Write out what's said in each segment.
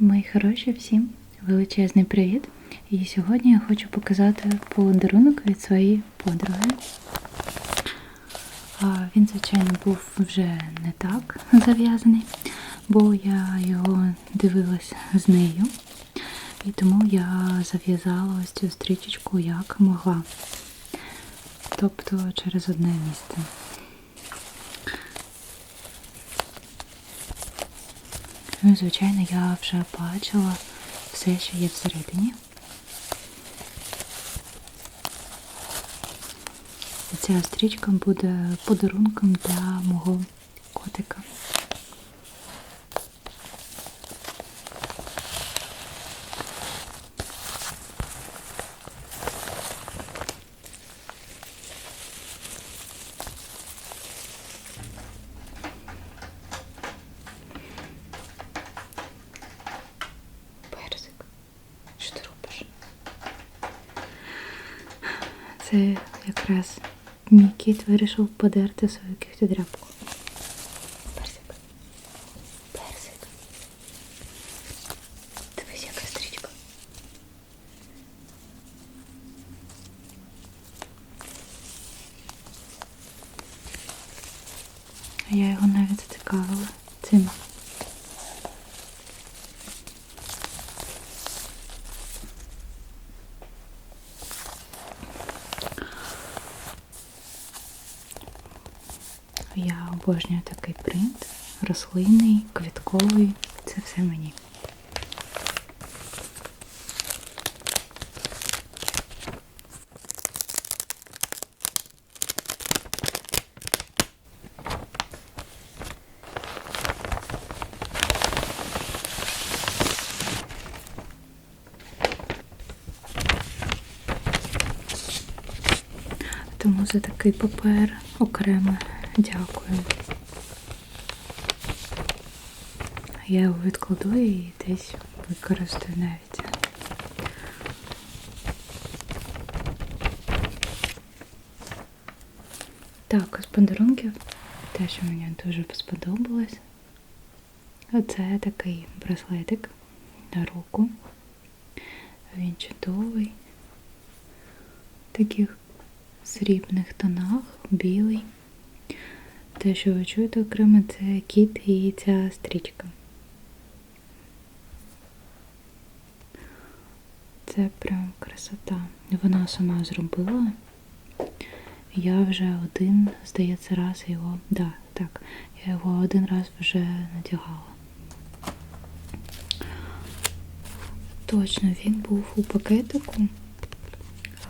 Мої хороші, всім величезний привіт! І сьогодні я хочу показати подарунок від своєї подруги. Він, звичайно, був вже не так зав'язаний, бо я його дивилась з нею. І тому я зав'язала ось цю стрічечку як могла. Тобто через одне місце. Ну, і, звичайно, я вже бачила все, що є всередині. Ця стрічка буде подарунком для мого котика. Це якраз мій кіт вирішив подерти свою кігтедряпку. Персик. Персик. Дивись, яка стрічка. Я його навіть зацікавила цим. Я обожнюю такий принт, рослинний, квітковий. Це все мені. Тому за такий папер окремо дякую. Я його відкладу і десь використаю навіть. Так, з подарунків що мені дуже сподобалось. Оце такий браслетик на руку. Він чудовий. В таких срібних тонах, білий. Те, що ви чуєте окремо, це кіт і ця стрічка. Це прям красота. Вона сама зробила. Я вже один, здається, раз його. Да, так, я його один раз вже надягала. Точно, він був у пакетику.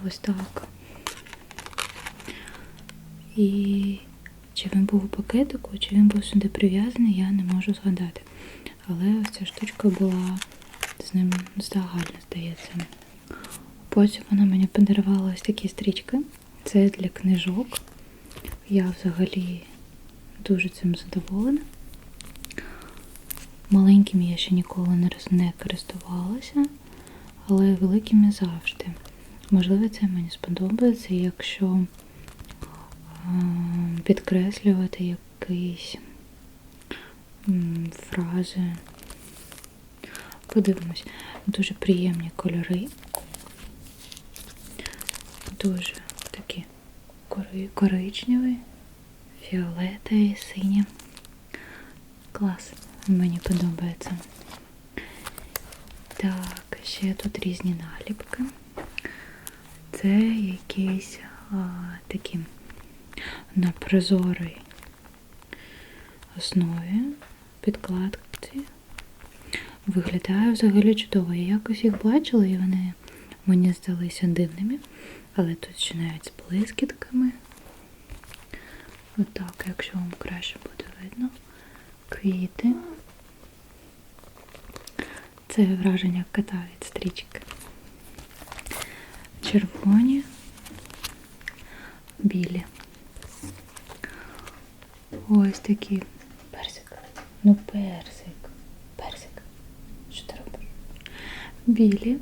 Ось так. І чи він був у пакетику, чи він був сюди прив'язаний, я не можу згадати. Але ця штучка була з ним загальна, здається. Потім вона мені подарувала ось такі стрічки. Це для книжок. Я взагалі дуже цим задоволена. Маленькими я ще ніколи не користувалася, але великими завжди. Можливо, це мені сподобається, якщо підкреслювати якісь фрази. Подивимось. Дуже приємні кольори. Дуже такі кори- коричневі, фіолетові, сині. Клас. Мені подобається. Так, ще тут різні наліпки. Це якісь а, такі на прозорій основі підкладці. Виглядає взагалі чудово. Я якось їх бачила і вони мені здалися дивними. Але тут ще навіть з блискітками. Отак, якщо вам краще буде видно. Квіти. Це враження кота від стрічки. Червоні, білі. Ось такі. Персик. Ну, персик. Персик. Що ти робиш? Білі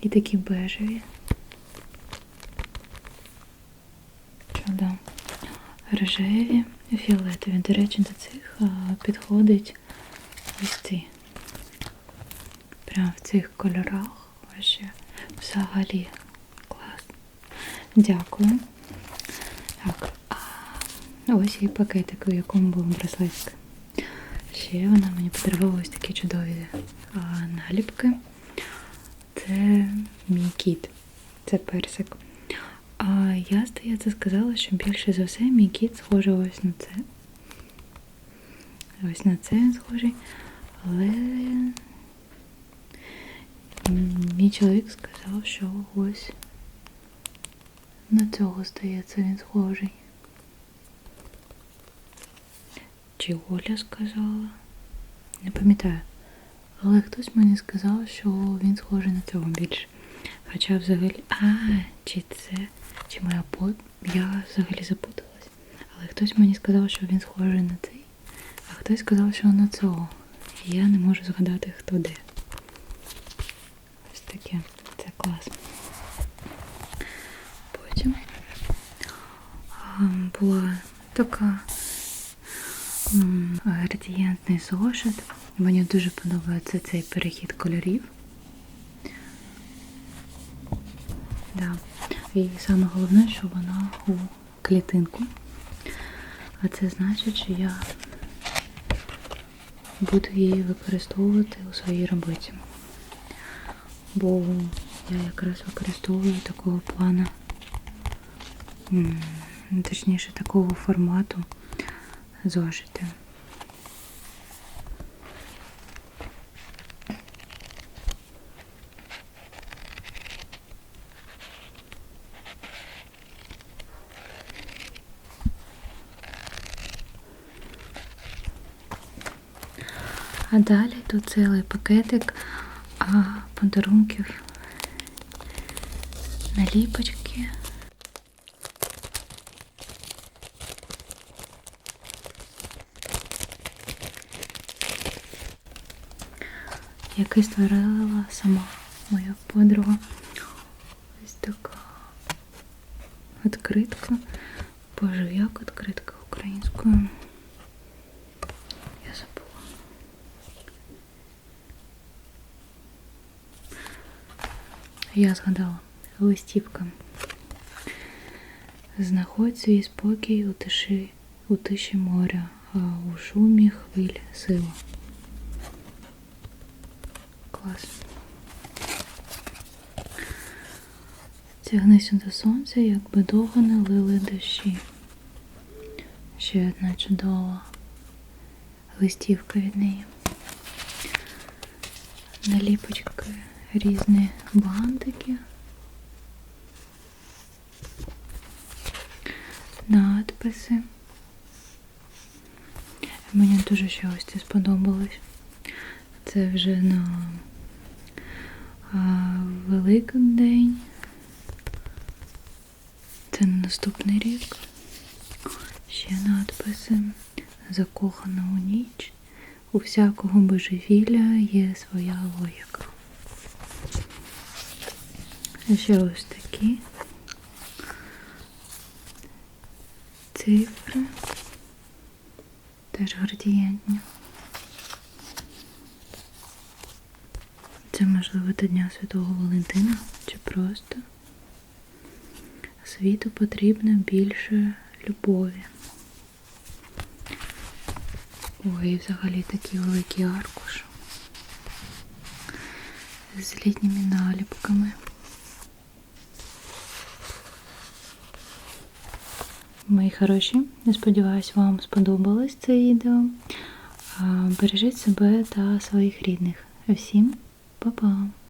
і такі бежеві. Чудо. Рожеві, фіолетові. До речі, до цих підходить ось ці прям в цих кольорах. Вообще взагалі клас. Дякую. Так, ось і пакетик, у якому був браслетик. Ще вона мені подарувала ось такі чудові а, наліпки. Це мій кіт. Це персик. А я, здається, сказала, що більше за все мій кіт схожий ось на це. Ось на це він схожий. Але мій чоловік сказав, що ось на цього здається він схожий. Чи Оля сказала? Не пам'ятаю. Але хтось мені сказав, що він схожий на цього більше. Хоча взагалі. А, чи це, чи моя под. Я взагалі запуталась. Але хтось мені сказав, що він схожий на цей, а хтось сказав, що на цього. І я не можу згадати, хто де. Ось таке. Це клас. Потім була така градієнтний зошит. Мені дуже подобається цей перехід кольорів. Да. І саме головне, що вона у клітинку. А це значить, що я буду її використовувати у своїй роботі. Бо я якраз використовую такого плану, точніше такого формату зошити. А далі тут цілий пакетик а, подарунків, наліпочки. Який створила сама моя подруга. Ось така відкритка. Боже, як відкритка українською? Я забула. Я згадала. Листівка. Знаходь свій спокій у тиші, у тиші моря, а у шумі хвиль сила. Клас. Тягнися до сонця, якби довго не лили дощі. Ще одна чудова листівка від неї. Наліпочки різні бантики. Надписи. Мені дуже ще ось це сподобалось. Це вже на Великдень. Це на наступний рік. Ще надписи. Закохана у ніч. У всякого божевілля є своя логіка. Ще ось такі цифри. Теж градієнтні. Це можливо до Дня Святого Валентина чи просто світу потрібно більше любові. Ой, взагалі такий великий аркуш з літніми наліпками. Мої хороші, я сподіваюся, вам сподобалось це відео. Бережіть себе та своїх рідних. Всім папа.